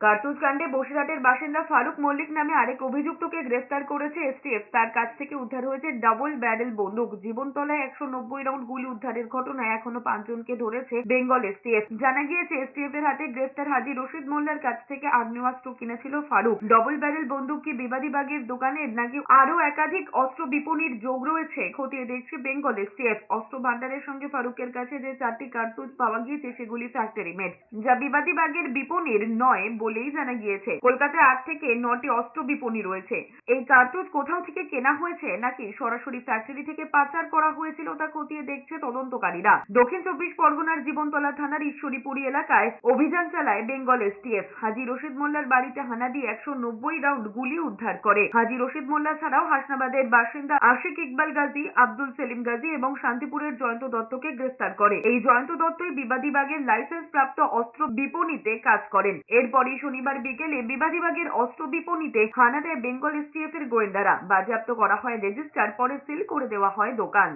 কার্তুজ কাণ্ডে বসিরহাটের বাসিন্দা ফারুক মল্লিক নামে আরেক অভিযুক্তকে গ্রেফতার করেছে এসটিএফ। তার কাছ থেকে উদ্ধার হয়েছে ডাবল ব্যারেল বন্দুক। জীবনতলায় একশো নব্বই রাউন্ড গুলি উদ্ধারের ঘটনায় এখনও পাঁচজনকে ধরেছে বেঙ্গল এসটিএফ। জানা গিয়েছে, এসটিএফ এর হাতে গ্রেফতার হাজি রশিদ মোল্লার কাছ থেকে আগ্নেয়াস্ত্র কিনেছিল ফারুক। ডবল ব্যারেল বন্দুক কি বিবাদী বাগের দোকানের নাকি আরও একাধিক অস্ত্র বিপণীর যোগ রয়েছে খতিয়ে দেখছে বেঙ্গল এসটিএফ। অস্ত্র ভান্ডারের সঙ্গে ফারুকের কাছে যে চারটি কার্তুজ পাওয়া গিয়েছে সেগুলি ফ্যাক্টরি মেড যা বিবাদী বাগের বিপণীর নয় বলেই জানা গিয়েছে, কলকাতায় আট থেকে নটি অস্ত্র বিপণী রয়েছে। এই কার্তুজ কোথাও থেকে কেনা হয়েছে নাকি সরাসরি ফ্যাক্টরি থেকে পাচার করা হয়েছিল তা খতিয়ে দেখছে তদন্তকারীরা? দক্ষিণ চব্বিশ পরগনার জীবনতলা থানার ঈশ্বরীপুরি এলাকায় অভিযান চালায় বেঙ্গল এসটিএফ হাজি রশিদ মোল্লার বাড়িতে হানা দিয়ে একশো নব্বই রাউন্ড গুলি উদ্ধার করে। হাজি রশিদ মোল্লা ছাড়াও হাসনাবাদের বাসিন্দা আশিক ইকবাল গাজী, আব্দুল সেলিম গাজী এবং শান্তিপুরের জয়ন্ত দত্তকে গ্রেফতার করে। এই জয়ন্ত দত্তই বিবাদী বাগের লাইসেন্স প্রাপ্ত অস্ত্র বিপণীতে কাজ করেন। এরপরই শনিবার বিকেলে বিবাদীবাগের অস্ত্র বিপণীতে হানা দেয় বেঙ্গল এসটিএফ এর গোয়েন্দারা। বাজেয়াপ্ত করা হয় রেজিস্টার, পরে সিল করে দেওয়া হয় দোকান।